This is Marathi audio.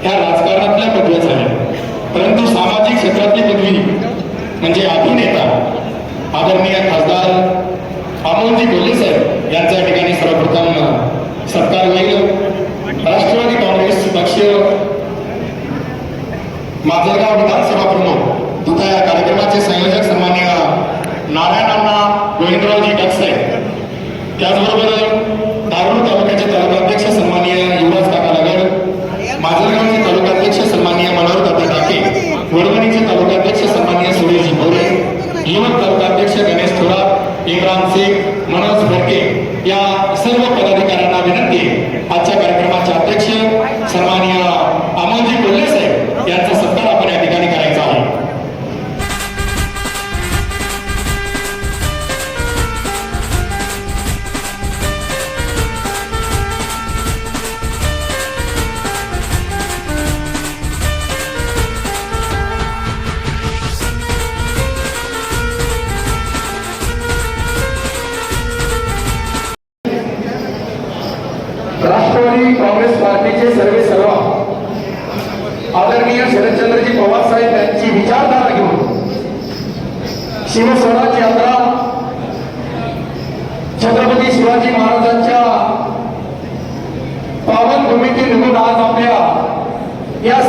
ह्या राजकारणातल्या पदव्याच आहेत. परंतु सामाजिक क्षेत्रातली पदवी म्हणजे अभिनेता आदरणीय खासदार अमोलजी कोल्हे साहेब यांच्या ठिकाणी सर्वप्रथम सत्कार होईल. राष्ट्रवादी काँग्रेस पक्ष माजलगाव विधानसभा प्रमुख तथा या कार्यक्रमाचे संयोजक सन्मान्य नारायणांना गोविंदरावजी टकसे त्याचबरोबर दारूर तालुक्याचे तालुकाध्यक्ष सन्मान्य अध्यक्ष गणेश थोरात इम्रान सिंग मनोज फडके या सर्व पदाधिकाऱ्यांना विनंती. आजच्या कार्यक्रमाचे अध्यक्ष सन्मानिय अमोलजी कोल्हे साहेब यांचं राष्ट्रवादी काँग्रेस पार्टीचे सर्वे सर्व. आदरणीय शरदचंद्रजी पवार साहेब यांची विचारधारा घेऊन शिवस्वराज यात्रा छत्रपती शिवाजी महाराजांच्या पावन भूमीतील निघून आज आपल्या या